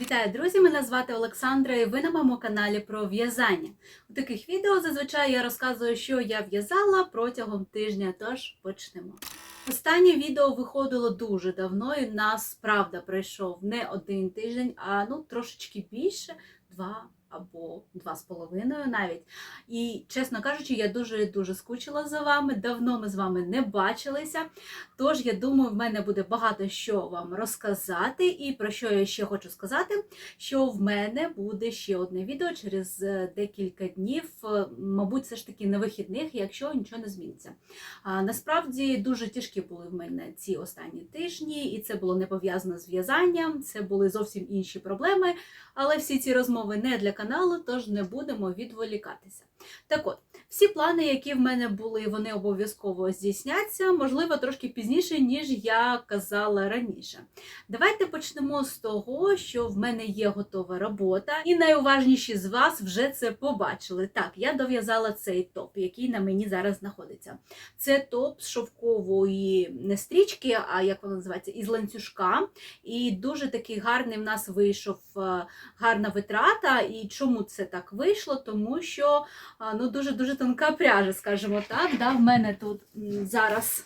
Вітаю, друзі! Мене звати Олександра, і ви на моєму каналі про в'язання. У таких відео зазвичай я розказую, що я в'язала протягом тижня, тож почнемо. Останнє відео виходило дуже давно, і нас правда пройшов не один тиждень, а ну трошечки більше два. Або два з половиною навіть. І, чесно кажучи, я дуже-дуже скучила за вами. Давно ми з вами не бачилися. Тож, я думаю, в мене буде багато що вам розказати. І про що я ще хочу сказати, що в мене буде ще одне відео через е, декілька днів, е, мабуть, все ж таки на вихідних, якщо нічого не зміниться. А, насправді дуже тяжкі були в мене ці останні тижні, і це було не пов'язано з в'язанням, це були зовсім інші проблеми. Але всі ці розмови не для каналу, тож не будемо відволікатися. Так от, всі плани, які в мене були, вони обов'язково здійсняться, можливо, трошки пізніше, ніж я казала раніше. Давайте почнемо з того, що в мене є готова робота, і найуважніші з вас вже це побачили. Так, я дов'язала цей топ, який на мені зараз знаходиться. Це топ з шовкової не стрічки, а як вона називається, із ланцюжка. І дуже такий гарний в нас вийшов е, гарна витрата. І чому це так вийшло? Тому що а, ну, дуже-дуже тонка пряжа, скажімо так. Да? В мене тут зараз.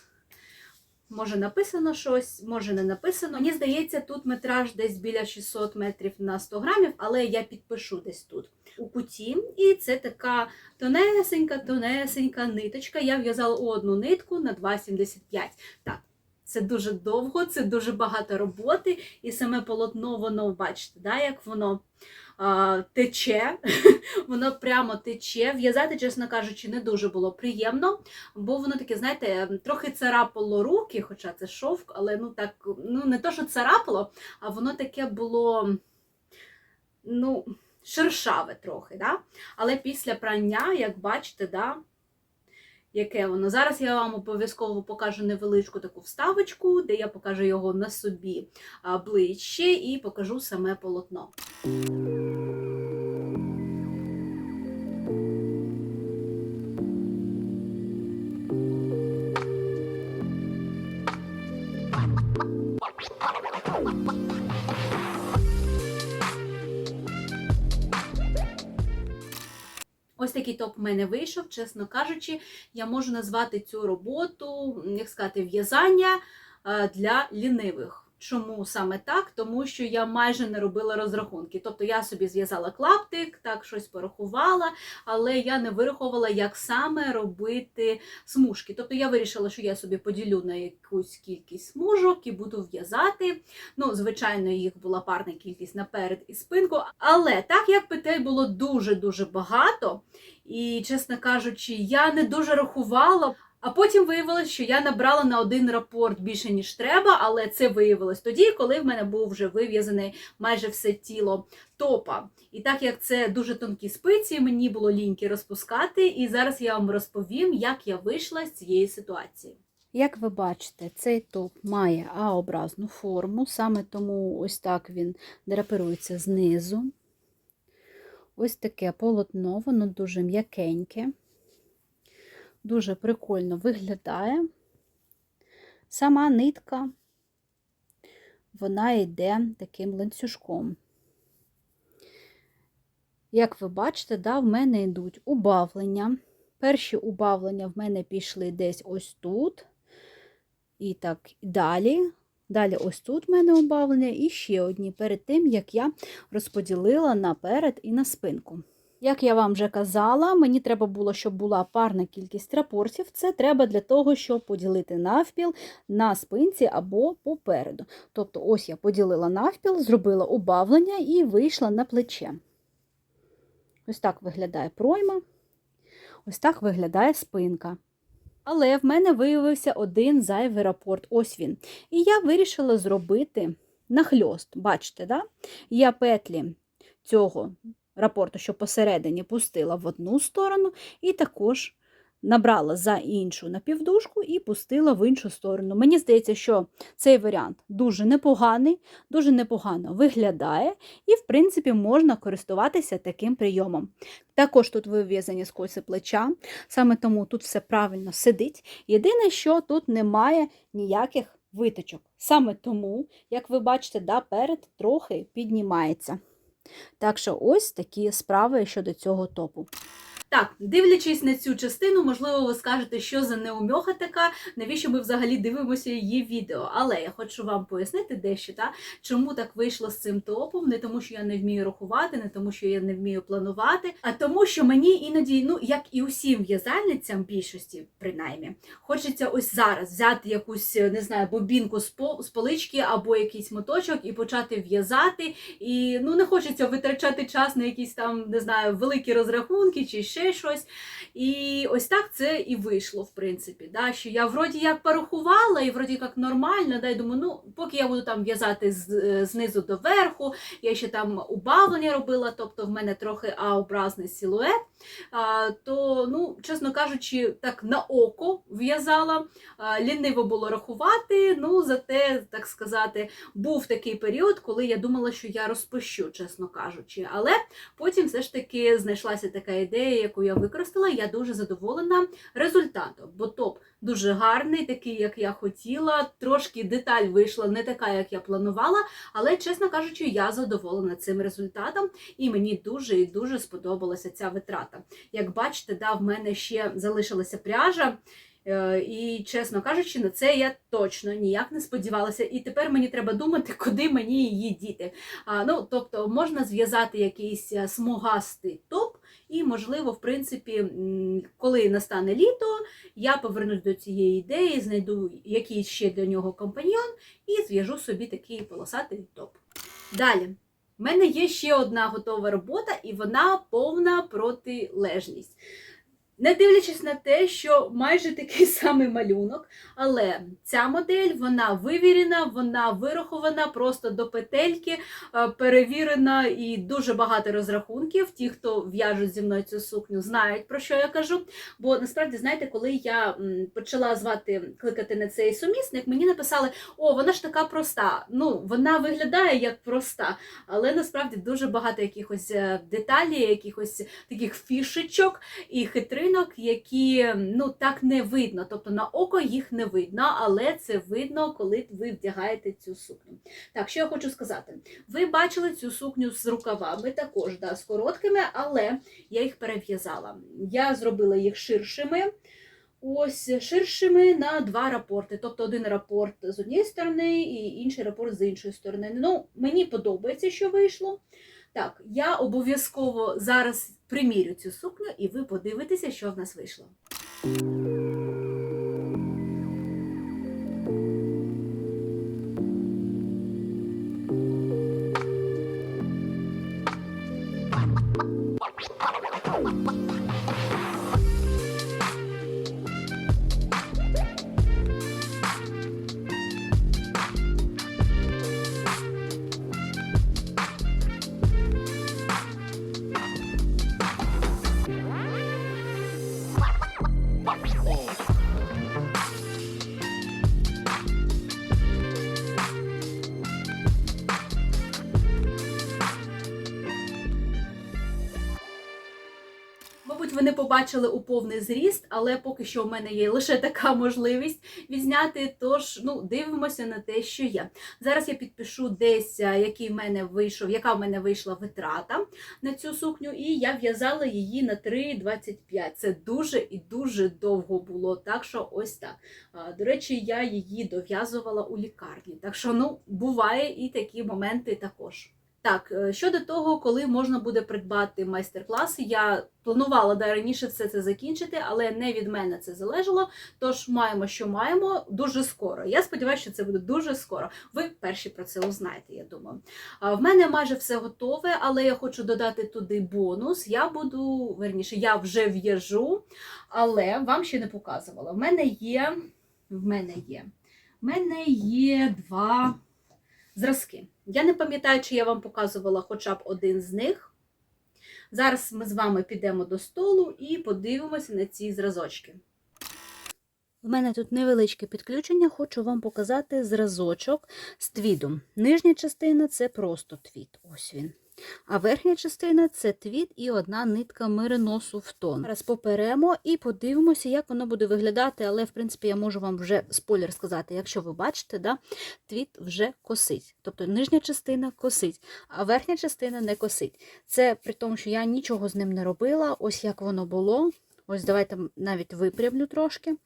Може написано щось, може не написано. Мені здається, тут метраж десь біля 600 метрів на 100 грамів, але я підпишу десь тут у куті. І це така тонесенька, тонесенька ниточка. Я в'язала одну нитку на 2,75. Так, це дуже довго, це дуже багато роботи, і саме полотно, воно, бачите, да, як воно а, тече, воно прямо тече. В'язати, чесно кажучи, не дуже було приємно, бо воно таке, знаєте, трохи царапало руки, хоча це шовк, але ну так, ну не то, що царапало, а воно таке було, ну, шершаве трохи. Да? Але після прання, як бачите, да, яке воно. Зараз я вам обов'язково покажу невеличку таку вставочку, де я покажу його на собі ближче і покажу саме полотно. Ось такий топ в мене вийшов, чесно кажучи, я можу назвати цю роботу, як сказати, в'язання для лінивих. Чому саме так? Тому що я майже не робила розрахунки. Тобто я собі зв'язала клаптик, так щось порахувала, але я не вирахувала, як саме робити смужки. Тобто я вирішила, що я собі поділю на якусь кількість смужок і буду в'язати. Ну, звичайно, їх була парна кількість наперед і спинку. Але так як петель було дуже-дуже багато, і, чесно кажучи, я не дуже рахувала. А потім виявилось, що я набрала на один рапорт більше, ніж треба, але це виявилось тоді, коли в мене був вже вив'язаний майже все тіло топа. І так як це дуже тонкі спиці, мені було ліньки розпускати, і зараз я вам розповім, як я вийшла з цієї ситуації. Як ви бачите, цей топ має А-образну форму, саме тому ось так він драпирується знизу. Ось таке полотно, воно дуже м'якеньке. Дуже прикольно виглядає. Сама нитка, вона йде таким ланцюжком. Як ви бачите, да, в мене йдуть убавлення. Перші убавлення в мене пішли десь ось тут. І так, далі. Далі ось тут в мене убавлення, і ще одні перед тим, як я розподілила наперед і на спинку. Як я вам вже казала, мені треба було, щоб була парна кількість рапортів. Це треба для того, щоб поділити навпіл на спинці або попереду. Тобто, ось я поділила навпіл, зробила убавлення і вийшла на плече. Ось так виглядає пройма, ось так виглядає спинка. Але в мене виявився один зайвий рапорт. Ось він. І я вирішила зробити нахльост. Бачите, да? я петлі цього рапорту, що посередині пустила в одну сторону, і також набрала за іншу напівдужку і пустила в іншу сторону. Мені здається, що цей варіант дуже непоганий, дуже непогано виглядає, і, в принципі, можна користуватися таким прийомом. Також тут вив'язані скоси плеча, саме тому тут все правильно сидить. Єдине, що тут немає ніяких виточок. Саме тому, як ви бачите, да, перед трохи піднімається. Так що ось такі справи щодо цього топу. Так, дивлячись на цю частину, можливо, ви скажете, що за неумьоха така, навіщо ми взагалі дивимося її відео. Але я хочу вам пояснити дещо, та, чому так вийшло з цим топом. Не тому, що я не вмію рахувати, не тому, що я не вмію планувати, а тому, що мені іноді, ну як і усім в'язальницям, більшості принаймні, хочеться ось зараз взяти якусь, не знаю, бобінку з по- з полички або якийсь моточок і почати в'язати. І ну не хочеться витрачати час на якісь там, не знаю, великі розрахунки чи ще щось. І ось так це і вийшло, в принципі. Да? Що я вроді як порахувала, і вроді як нормально, да? і думаю, ну, поки я буду там в'язати з, е, знизу до верху, я ще там убавлення робила, тобто в мене трохи А-образний силует, а, то, ну, чесно кажучи, так на око в'язала, ліниво було рахувати, ну, зате, так сказати, був такий період, коли я думала, що я розпущу, чесно кажучи. Але потім все ж таки знайшлася така ідея, яку я використала. Я дуже задоволена результатом, бо топ дуже гарний, такий, як я хотіла. Трошки деталь вийшла не така, як я планувала, але, чесно кажучи, я задоволена цим результатом, і мені дуже і дуже сподобалася ця витрата. Як бачите, да, в мене ще залишилася пряжа. Е, І, чесно кажучи, на це я точно ніяк не сподівалася. І тепер мені треба думати, куди мені її діти. А, ну, тобто, можна зв'язати якийсь е, смугастий топ, і, можливо, в принципі, коли настане літо, я повернусь до цієї ідеї, знайду якийсь ще для нього компаньйон і зв'яжу собі такий полосатий топ. Далі. У мене є ще одна готова робота, і вона повна протилежність. Не дивлячись на те, що майже такий самий малюнок, але ця модель вона вивірена, вона вирахована просто до петельки, е, перевірена і дуже багато розрахунків. Ті, хто в'яжуть зі мною цю сукню, знають про що я кажу. Бо насправді, знаєте, коли я почала звати кликати на цей сумісник, мені написали: о, вона ж така проста. Ну, вона виглядає як проста, але насправді дуже багато якихось е, деталей, якихось таких фішечок і хитринок, які ну так не видно. Тобто на око їх не видно, але це видно, коли ви вдягаєте цю сукню. Так, що я хочу сказати? Ви бачили цю сукню з рукавами, також да, з короткими, але я їх перев'язала. Я зробила їх ширшими. Ось ширшими на два рапорти. Тобто один рапорт з однієї сторони і інший рапорт з іншої сторони. Ну, мені подобається, що вийшло. Так, я обов'язково зараз примірю цю сукню, і ви подивитеся, що в нас вийшло. Побачили у повний зріст, але поки що в мене є лише така можливість відзняти. Тож ну дивимося на те, що є. Зараз я підпишу десь, який в мене вийшов, яка в мене вийшла витрата на цю сукню, і я в'язала її на 3,25. Це дуже і дуже довго було. Так що ось так. До речі, я її дов'язувала у лікарні. Так що ну буває і такі моменти також. Так, е, щодо того, коли можна буде придбати майстер-класи, я планувала да, раніше все це закінчити, але не від мене це залежало. Тож маємо, що маємо дуже скоро. Я сподіваюся, що це буде дуже скоро. Ви перші про це узнаєте, я думаю. В мене майже все готове, але я хочу додати туди бонус. Я буду, верніше, я вже в'яжу, але вам ще не показувала. В мене є. В мене є. В мене є два зразки. Я не пам'ятаю, чи я вам показувала хоча б один з них. Зараз ми з вами підемо до столу і подивимося на ці зразочки. У мене тут невеличке підключення, хочу вам показати зразочок з твідом. Нижня частина це просто твід. Ось він. А верхня частина це твіт і одна нитка мериносу в тон. Зараз поперемо і подивимося, як воно буде виглядати, але, в принципі, я можу вам вже спойлер сказати. Якщо ви бачите, да, твіт вже косить. Тобто нижня частина косить, а верхня частина не косить. Це при тому, що я нічого з ним не робила. Ось як воно було. Ось давайте навіть випрямлю трошки.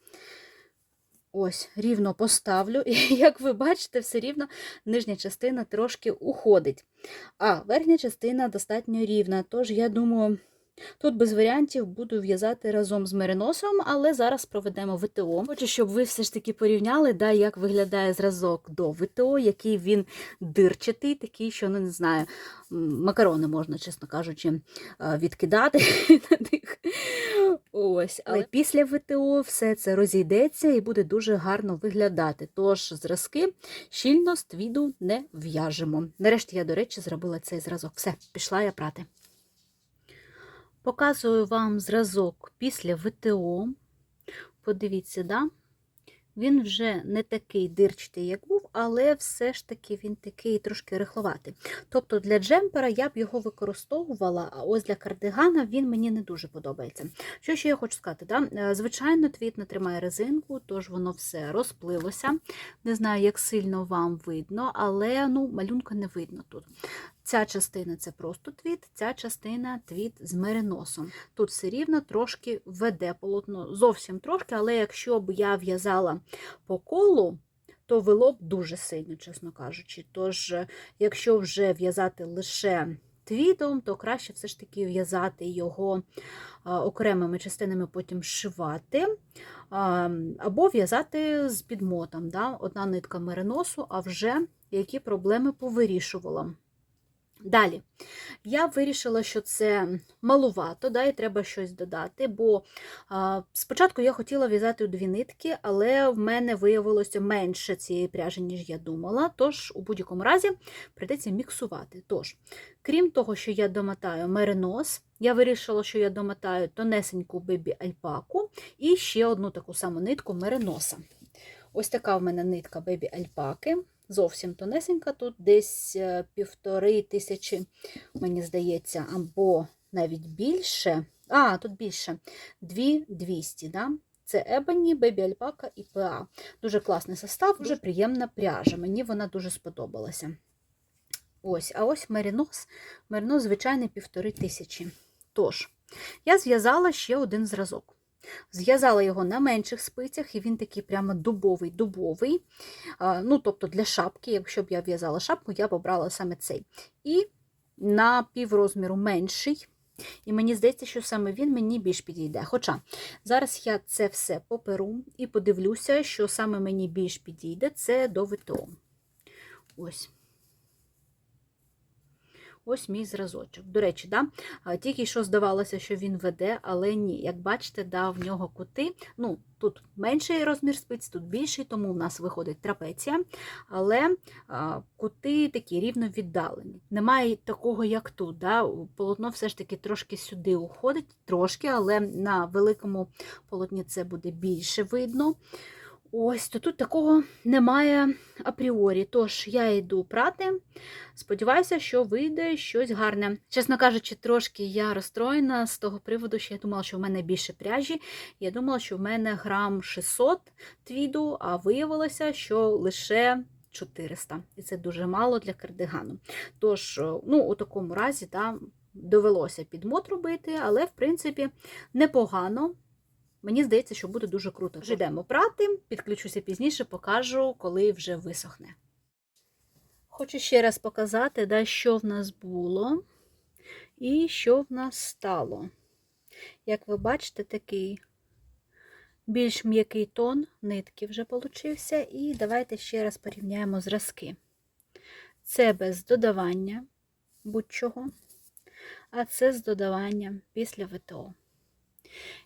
Ось, рівно поставлю, і як ви бачите, все рівно нижня частина трошки уходить. А верхня частина достатньо рівна. Тож, я думаю, тут без варіантів буду в'язати разом з мериносом, але зараз проведемо ВТО. Хочу, щоб ви все ж таки порівняли, да, як виглядає зразок до ВТО, який він дирчатий, такий, що ну, не знаю, макарони можна, чесно кажучи, відкидати на них. Ось, але після ВТО все це розійдеться і буде дуже гарно виглядати. Тож зразки щільно з твіду не в'яжемо. Нарешті я, до речі, зробила цей зразок. Все, пішла я прати. Показую вам зразок після ВТО. Подивіться, да? Він вже не такий дирчатий, як був, але все ж таки він такий трошки рихловатий. Тобто для джемпера я б його використовувала, а ось для кардигана він мені не дуже подобається. Що ще я хочу сказати? Да? Е, Звичайно, твіт не тримає резинку, тож воно все розпливося. Не знаю, як сильно вам видно, але ну, малюнка не видно тут. Ця частина це просто твіт, ця частина твіт з мериносом. Тут все рівно трошки веде полотно, зовсім трошки, але якщо б я в'язала по колу, то вело б дуже сильно, чесно кажучи. Тож, е, якщо вже в'язати лише твітом, то краще все ж таки в'язати його а, окремими частинами, потім шивати, а, або в'язати з підмотом. Да? Одна нитка мериносу, а вже які проблеми повирішувала. Далі, я вирішила, що це малувато, да, і треба щось додати, бо а, спочатку я хотіла в'язати у дві нитки, але в мене виявилося менше цієї пряжі, ніж я думала. Тож, у будь-якому разі, прийдеться міксувати. Тож, крім того, що я домотаю меринос, я вирішила, що я домотаю тонесеньку бебі альпаку і ще одну таку саму нитку мериноса. Ось така в мене нитка бебі альпаки. Зовсім тонесенька, тут десь е, півтори тисячі, мені здається, або навіть більше. А, тут більше 2200. Да? Це Ебані, Бебі Альпака і ПА. Дуже класний состав, дуже приємна пряжа. Мені вона дуже сподобалася. Ось, а ось меринос. Меринос, звичайний, півтори тисячі. Тож, я зв'язала ще один зразок. Зв'язала його на менших спицях, і він такий прямо дубовий-дубовий. Ну, тобто для шапки, якщо б я в'язала шапку, я б обрала саме цей. І на піврозміру менший. І мені здається, що саме він мені більш підійде. Хоча зараз я це все поперу і подивлюся, що саме мені більш підійде, це до ВТО. Ось. Ось мій зразочок. До речі, да, тільки що здавалося, що він веде, але ні. Як бачите, да, в нього кути. ну, Тут менший розмір спиць, тут більший, тому в нас виходить трапеція. Але кути такі рівно віддалені. Немає такого, як тут. Да, Полотно все ж таки трошки сюди уходить, трошки, але на великому полотні це буде більше видно. Ось, то тут такого немає апріорі. Тож я йду прати. Сподіваюся, що вийде щось гарне. Чесно кажучи, трошки я розстроєна з того приводу, що я думала, що в мене більше пряжі. Я думала, що в мене грам 600 твіду, а виявилося, що лише 400. І це дуже мало для кардигану. Тож, ну, у такому разі, да, довелося підмот робити, але, в принципі, непогано. Мені здається, що буде дуже круто. Вже йдемо прати, підключуся пізніше, покажу, коли вже висохне. Хочу ще раз показати, да, що в нас було і що в нас стало. Як ви бачите, такий більш м'який тон нитки вже получився. І давайте ще раз порівняємо зразки. Це без додавання будь-чого, а це з додаванням після ВТО.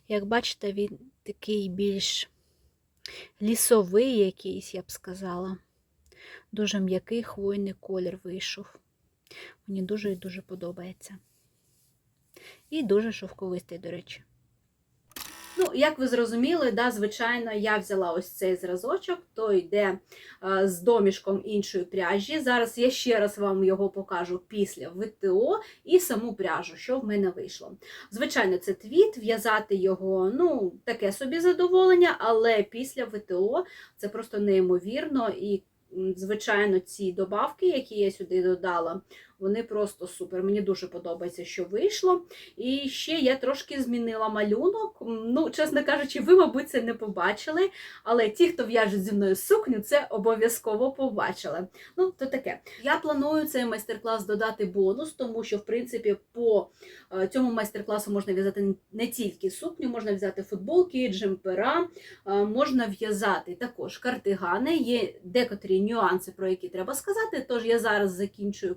Як бачите, він такий більш лісовий якийсь, я б сказала. Дуже м'який хвойний колір вийшов. Мені дуже і дуже подобається. І дуже шовковистий, до речі. Ну, як ви зрозуміли, да, звичайно, я взяла ось цей зразочок, то йде е, з домішком іншої пряжі. Зараз я ще раз вам його покажу після ВТО і саму пряжу, що в мене вийшло. Звичайно, це твіт, в'язати його, ну, таке собі задоволення, але після ВТО це просто неймовірно. І, звичайно, ці добавки, які я сюди додала, вони просто супер. Мені дуже подобається, що вийшло. І ще я трошки змінила малюнок. Ну, чесно кажучи, ви, мабуть, це не побачили, але ті, хто в'яжуть зі мною сукню, це обов'язково побачили. Ну, то таке. Я планую цей майстер-клас додати бонус, тому що, в принципі, по е, цьому майстер-класу можна в'язати не тільки сукню, можна взяти футболки, джемпера, е, можна в'язати також кардигани. Є декотрі нюанси, про які треба сказати. Тож я зараз закінчую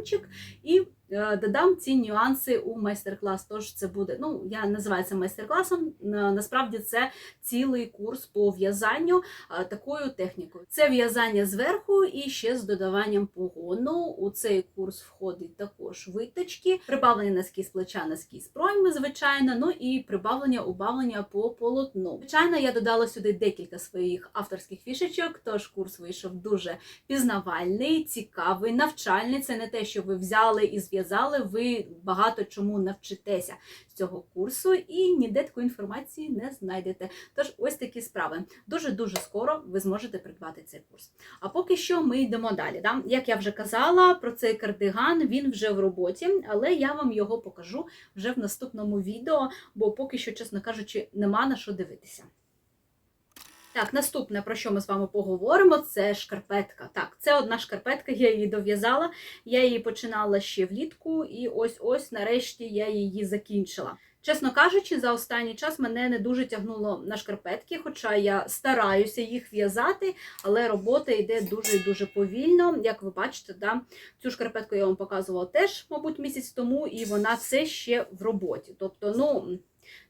кардиганчик і додам ці нюанси у майстер-клас. Тож це буде, ну я називаю це майстер-класом. Насправді це цілий курс по в'язанню е, такою технікою. Це в'язання зверху і ще з додаванням погону. У цей курс входить також виточки, прибавлення носки з плеча, носки з пройми, звичайно, ну і прибавлення убавлення по полотну. Звичайно, я додала сюди декілька своїх авторських фішечок, тож курс вийшов дуже пізнавальний, цікавий, навчальний. Це не те, що ви взяли і зв'язали. Ви багато чому навчитеся з цього курсу і ніде такої інформації не знайдете. Тож ось такі справи. Дуже дуже скоро ви зможете придбати цей курс. А поки що ми йдемо далі. Да? Як я вже казала, про цей кардиган він вже в роботі, але я вам його покажу вже в наступному відео, бо поки що, чесно кажучи, нема на що дивитися. Так, наступне, про що ми з вами поговоримо, це шкарпетка. Так, це одна шкарпетка, я її дов'язала. Я її починала ще влітку, і ось-ось, нарешті, я її закінчила. Чесно кажучи, за останній час мене не дуже тягнуло на шкарпетки, хоча я стараюся їх в'язати, але робота йде дуже дуже повільно. Як ви бачите, да, цю шкарпетку я вам показувала теж, мабуть, місяць тому, і вона все ще в роботі. Тобто, ну.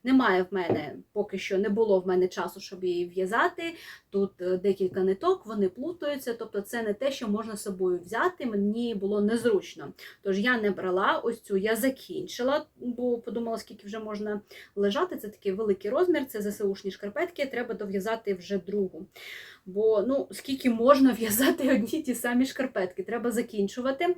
Немає в мене поки що не було в мене часу, щоб її в'язати. Тут е, декілька ниток, вони плутаються, тобто це не те, що можна з собою взяти. Мені було незручно. Тож я не брала ось цю, я закінчила, бо подумала, скільки вже можна лежати. Це такий великий розмір, це ЗСУшні шкарпетки, треба дов'язати вже другу. Бо ну, скільки можна в'язати одні ті самі шкарпетки, треба закінчувати.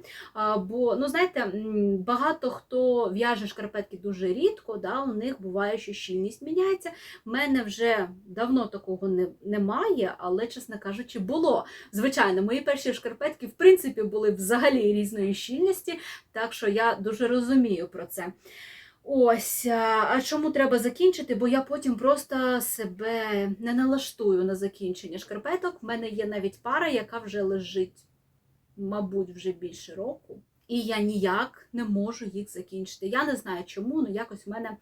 Бо, ну, знаєте, багато хто в'яже шкарпетки дуже рідко, да, у них буває, що щільність міняється. У мене вже давно такого не, немає, але, чесно кажучи, було. Звичайно, мої перші шкарпетки, в принципі, були взагалі різної щільності, так що я дуже розумію про це. Ось, а чому треба закінчити? Бо я потім просто себе не налаштую на закінчення шкарпеток. У мене є навіть пара, яка вже лежить, мабуть, вже більше року. І я ніяк не можу їх закінчити. Я не знаю чому, але якось в мене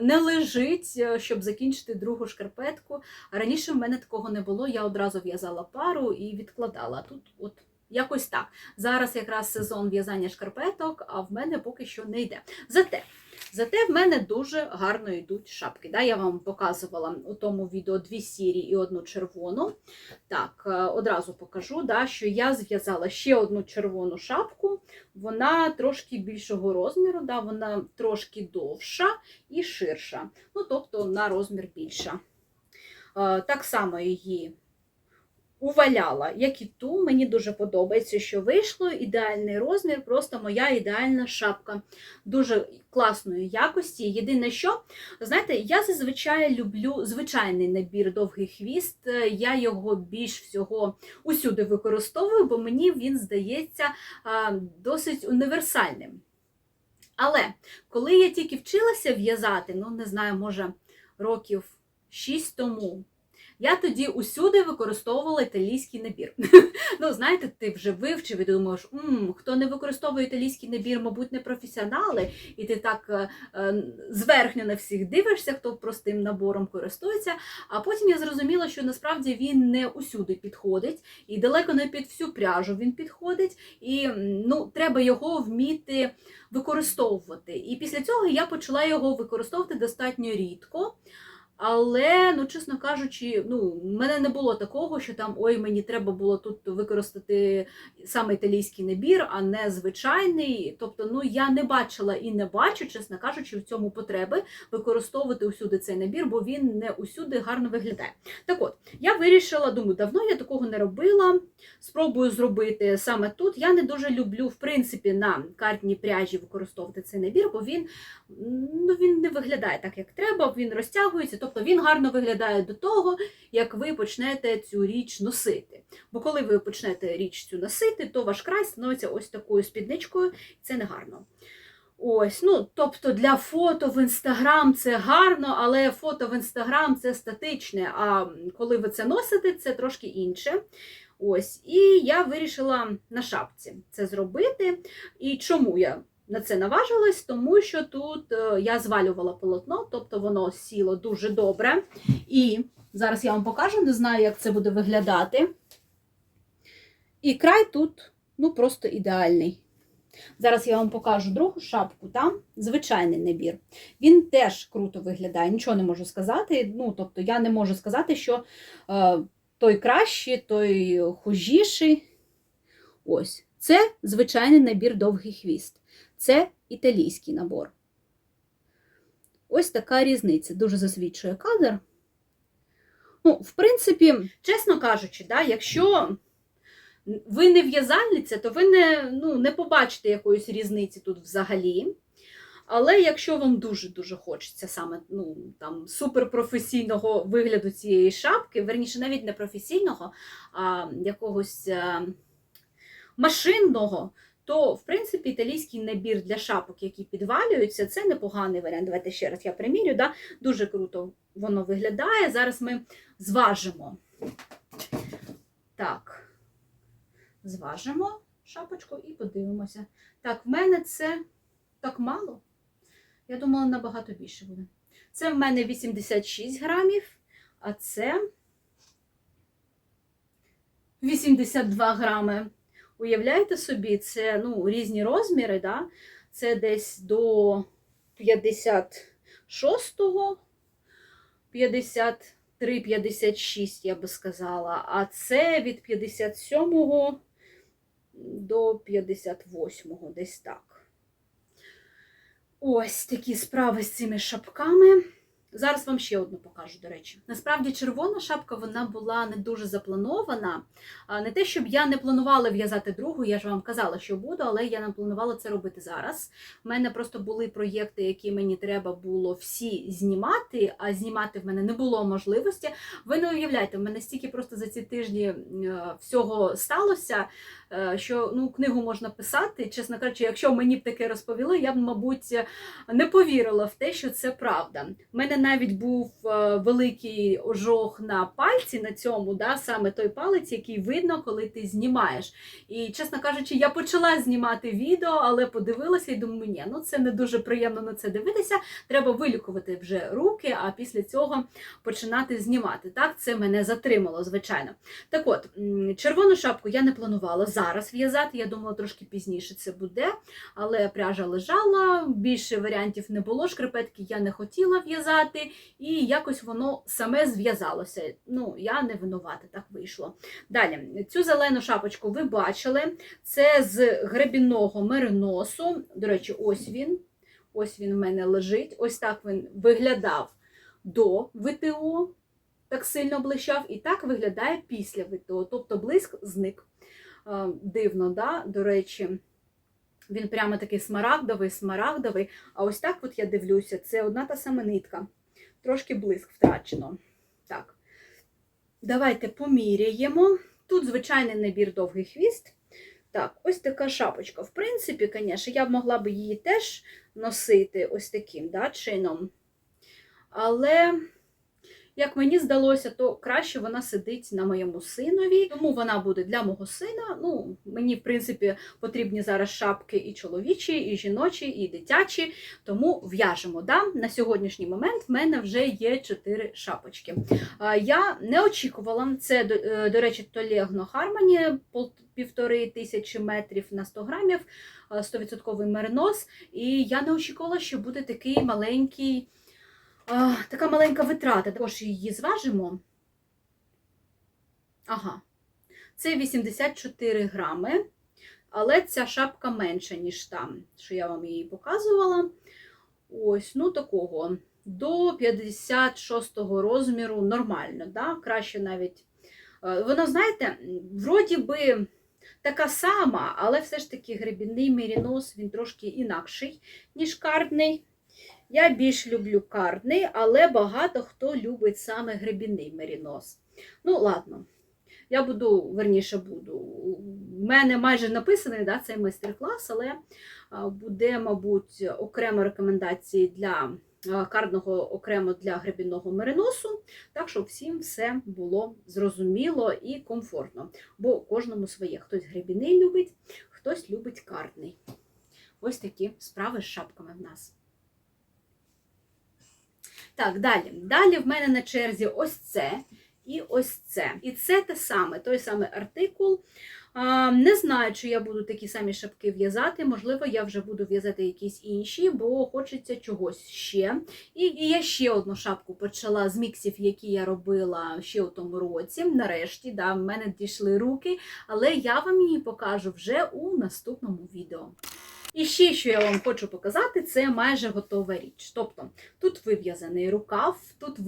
не лежить, е, щоб закінчити другу шкарпетку. Раніше в мене такого не було. Я одразу в'язала пару і відкладала. Тут от якось так. Зараз якраз сезон в'язання шкарпеток, а в мене поки що не йде. Зате. Зате в мене дуже гарно йдуть шапки. Да? Я вам показувала у тому відео дві сірі і одну червону. Так, е, одразу покажу, да, що я зв'язала ще одну червону шапку. Вона трошки більшого розміру, да, вона трошки довша і ширша. Ну, тобто на розмір більша. Е, Так само її уваляла, як і ту. Мені дуже подобається, що вийшло. Ідеальний розмір, просто моя ідеальна шапка. Дуже класної якості. Єдине, що, знаєте, я зазвичай люблю звичайний набір довгий хвіст. Е, Я його більш всього усюди використовую, бо мені він здається досить універсальним. Але коли я тільки вчилася в'язати, ну не знаю, може років 6 тому. Я тоді усюди використовувала італійський набір. ну, знаєте, ти вже вивчив і думаєш, М, хто не використовує італійський набір, мабуть, не професіонали, і ти так е, е, зверхньо на всіх дивишся, хто простим набором користується. А потім я зрозуміла, що насправді він не усюди підходить, і далеко не під всю пряжу він підходить. І ну, треба його вміти використовувати. І після цього я почала його використовувати достатньо рідко. Але, ну, чесно кажучи, ну, в мене не було такого, що там ой, мені треба було тут використати саме італійський набір, а не звичайний. Тобто, ну я не бачила і не бачу, чесно кажучи, в цьому потреби використовувати усюди цей набір, бо він не усюди гарно виглядає. Так от, я вирішила, думаю, давно я такого не робила. Спробую зробити саме тут. Я не дуже люблю, в принципі, на картній пряжі використовувати цей набір, бо він, ну, він не виглядає так, як треба, він розтягується, тобто він гарно виглядає до того, як ви почнете цю річ носити. Бо коли ви почнете річ цю носити, то ваш край становиться ось такою спідничкою, і це не гарно. Ось, ну, тобто для фото в інстаграм це гарно, але фото в інстаграм це статичне. А коли ви це носите, це трошки інше. Ось, і я вирішила на шапці це зробити. І чому я на це наважилась? Тому що тут е, я звалювала полотно, тобто воно сіло дуже добре. І зараз я вам покажу, не знаю, як це буде виглядати. І край тут ну, просто ідеальний. Зараз я вам покажу другу шапку, там звичайний набір. Він теж круто виглядає, нічого не можу сказати. Ну, тобто, я не можу сказати, що е, той кращий, той хужіший. Ось. Це звичайний набір довгий хвіст. Це італійський набор. Ось така різниця. Дуже засвідчує кадр. Ну, в принципі, чесно кажучи, да, якщо ви не в'язальниця, то ви не, ну, не побачите якоїсь різниці тут взагалі. Але якщо вам дуже-дуже хочеться саме ну, там, суперпрофесійного вигляду цієї шапки, верніше, навіть не професійного, а якогось а, машинного, то, в принципі, італійський набір для шапок, які підвалюються, це непоганий варіант. Давайте ще раз я примірю. Да? Дуже круто воно виглядає. Зараз ми зважимо. Так, зважимо шапочку і подивимося. Так, в мене це так мало. Я думала, набагато більше буде. Це в мене 86 грамів, а це 82 грами. Уявляєте собі, це ну, різні розміри, да? це десь до 56-го, 53-56, я би сказала, а це від 57-го до 58-го, десь так. Ось такі справи з цими шапками. Зараз вам ще одну покажу, до речі. Насправді, червона шапка вона була не дуже запланована. Не те, щоб я не планувала в'язати другу, я ж вам казала, що буду, але я не планувала це робити зараз. У мене просто були проєкти, які мені треба було всі знімати, а знімати в мене не було можливості. Ви не уявляєте, в мене стільки просто за ці тижні е, всього сталося, що ну, книгу можна писати. Чесно кажучи, якщо мені б таке розповіли, я б, мабуть, не повірила в те, що це правда. У мене навіть був е, великий ожог на пальці на цьому, да, саме той палець, який видно, коли ти знімаєш. І, чесно кажучи, я почала знімати відео, але подивилася і думаю, ні, ну це не дуже приємно на це дивитися. Треба вилікувати вже руки, а після цього починати знімати. Так, це мене затримало, звичайно. Так от, червону шапку я не планувала зараз в'язати. Я думала, трошки пізніше це буде, але пряжа лежала, більше варіантів не було. Шкарпетки я не хотіла в'язати, і якось воно саме зв'язалося. Ну, я не винувата, так вийшло. Далі, цю зелену шапочку ви бачили. Це з гребінного мериносу. До речі, ось він. Ось він в мене лежить. Ось так він виглядав до ВТО, так сильно блищав, і так виглядає після ВТО. Тобто блиск зник. Е, Дивно, да? до речі. Він прямо такий смарагдовий, смарагдовий. А ось так от я дивлюся, це одна та сама нитка. Трошки блиск втрачено. Так. Давайте поміряємо. Тут звичайний набір довгий хвіст. Так, ось така шапочка. В принципі, звісно, я б могла б її теж носити ось таким да, чином. Але, як мені здалося, то краще вона сидить на моєму синові, тому вона буде для мого сина. Ну, мені, в принципі, потрібні зараз шапки і чоловічі, і жіночі, і дитячі, тому в'яжемо. Да? На сьогоднішній момент в мене вже є 4 шапочки. Я не очікувала, це, до, е, речі, Толегно Хармоні, півтори тисячі метрів на 100 грамів, е, 100% меринос, і я не очікувала, що буде такий маленький Така маленька витрата, також її зважимо. Ага, це 84 грами, але ця шапка менша, ніж там, що я вам її показувала. Ось, ну такого. До 56-го розміру нормально, да? краще навіть. Е, Вона, знаєте, вроді би така сама, але все ж таки гребінний мерінос, він трошки інакший, ніж кардний. Я більш люблю кардний, але багато хто любить саме гребінний мерінос. Ну, ладно, я буду, верніше буду. У мене майже написаний да, цей майстер-клас, але буде, мабуть, окремо рекомендації для а, кардного, окремо для гребінного мериносу, так щоб всім все було зрозуміло і комфортно. Бо кожному своє. Хтось гребіний любить, хтось любить кардний. Ось такі справи з шапками в нас. Так, далі. Далі в мене на черзі ось це і ось це. І це те саме, той самий артикул. Не знаю, чи я буду такі самі шапки в'язати. Можливо, я вже буду в'язати якісь інші, бо хочеться чогось ще. І, і я ще одну шапку почала з міксів, які я робила ще у тому році. Нарешті, да, в мене дійшли руки, але я вам її покажу вже у наступному відео. І ще, що я вам хочу показати, це майже готова річ. Тобто тут вив'язаний рукав, тут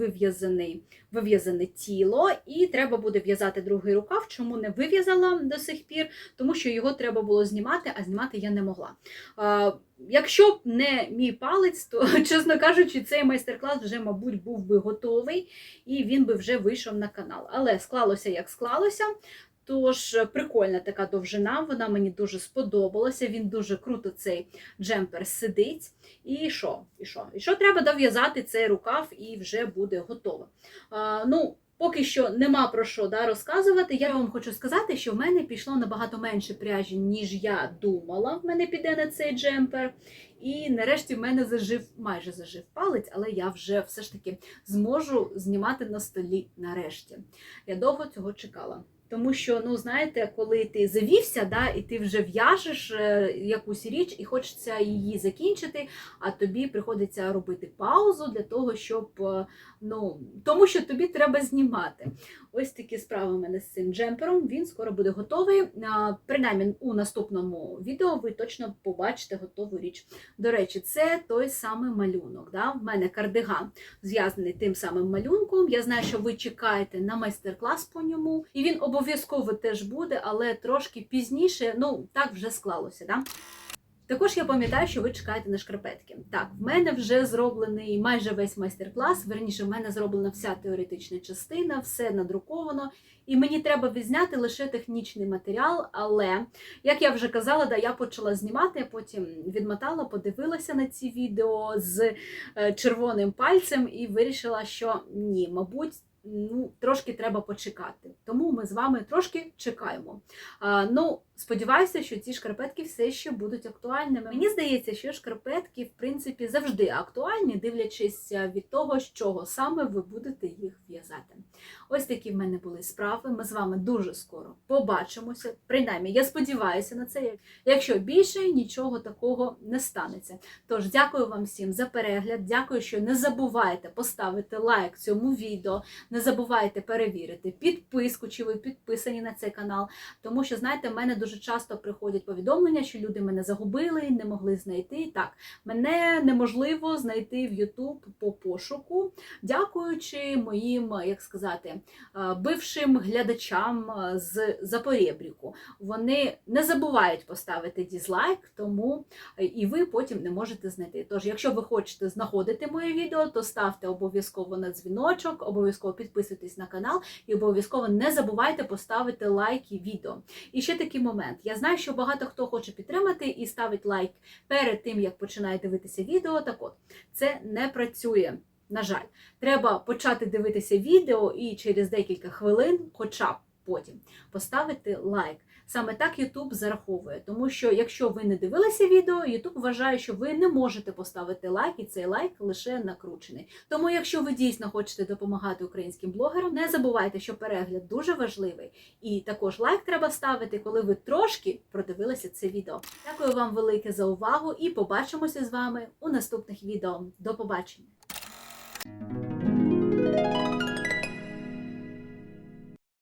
вив'язане тіло, і треба буде в'язати другий рукав. Чому не вив'язала до сих пір? Тому що його треба було знімати, а знімати я не могла. Якщо б не мій палець, то, чесно кажучи, цей майстер-клас вже, мабуть, був би готовий і він би вже вийшов на канал. Але склалося як склалося. Тож прикольна така довжина, вона мені дуже сподобалася. Він дуже круто цей джемпер сидить. І що? І що? І що треба дов'язати цей рукав і вже буде готово. А, ну, Поки що нема про що да, розказувати. Я вам хочу сказати, що в мене пішло набагато менше пряжі, ніж я думала. В мене піде на цей джемпер. І нарешті в мене зажив, майже зажив палець, але я вже все ж таки зможу знімати на столі нарешті. Я довго цього чекала. Тому що, ну знаєте, коли ти завівся, да, і ти вже в'яжеш е, якусь річ і хочеться її закінчити, а тобі приходиться робити паузу для того, щоб е, ну, тому що тобі треба знімати. Ось такі справи у мене з цим джемпером. Він скоро буде готовий. Принаймні, у наступному відео ви точно побачите готову річ. До речі, це той самий малюнок. Да? В мене кардиган зв'язаний тим самим малюнком. Я знаю, що ви чекаєте на майстер-клас по ньому, і він обов'язково теж буде, але трошки пізніше, ну так вже склалося. Да? Також я пам'ятаю, що ви чекаєте на шкарпетки. Так, в мене вже зроблений майже весь майстер-клас. Верніше, в мене зроблена вся теоретична частина, все надруковано. І мені треба відзняти лише технічний матеріал. Але, як я вже казала, да, я почала знімати, потім відмотала, подивилася на ці відео з е, червоним пальцем і вирішила, що ні, мабуть. Ну, трошки треба почекати. Тому ми з вами трошки чекаємо. А, ну, сподіваюся, що ці шкарпетки все ще будуть актуальними. Мені здається, що шкарпетки, в принципі, завжди актуальні, дивлячись від того, з чого саме ви будете їх в'язати. Ось такі в мене були справи. Ми з вами дуже скоро побачимося. Принаймні, я сподіваюся на це. Якщо більше нічого такого не станеться. Тож, дякую вам всім за перегляд. Дякую, що не забувайте поставити лайк цьому відео. Не забувайте перевірити підписку, чи ви підписані на цей канал. Тому що, знаєте, в мене дуже часто приходять повідомлення, що люди мене загубили, не могли знайти. Так, мене неможливо знайти в YouTube по пошуку, дякуючи моїм, як сказати, бившим глядачам з Запорєбріку. Вони не забувають поставити дізлайк, тому і ви потім не можете знайти. Тож, якщо ви хочете знаходити моє відео, то ставте обов'язково на дзвіночок, обов'язково підписуйтесь на канал і обов'язково не забувайте поставити лайки відео. І ще такий момент. Я знаю, що багато хто хоче підтримати і ставить лайк перед тим, як починає дивитися відео. Так от, це не працює. На жаль, треба почати дивитися відео і через декілька хвилин, хоча б потім, поставити лайк. Саме так YouTube зараховує, тому що якщо ви не дивилися відео, YouTube вважає, що ви не можете поставити лайк, і цей лайк лише накручений. Тому, якщо ви дійсно хочете допомагати українським блогерам, не забувайте, що перегляд дуже важливий, і також лайк треба ставити, коли ви трошки продивилися це відео. Дякую вам велике за увагу і побачимося з вами у наступних відео. До побачення!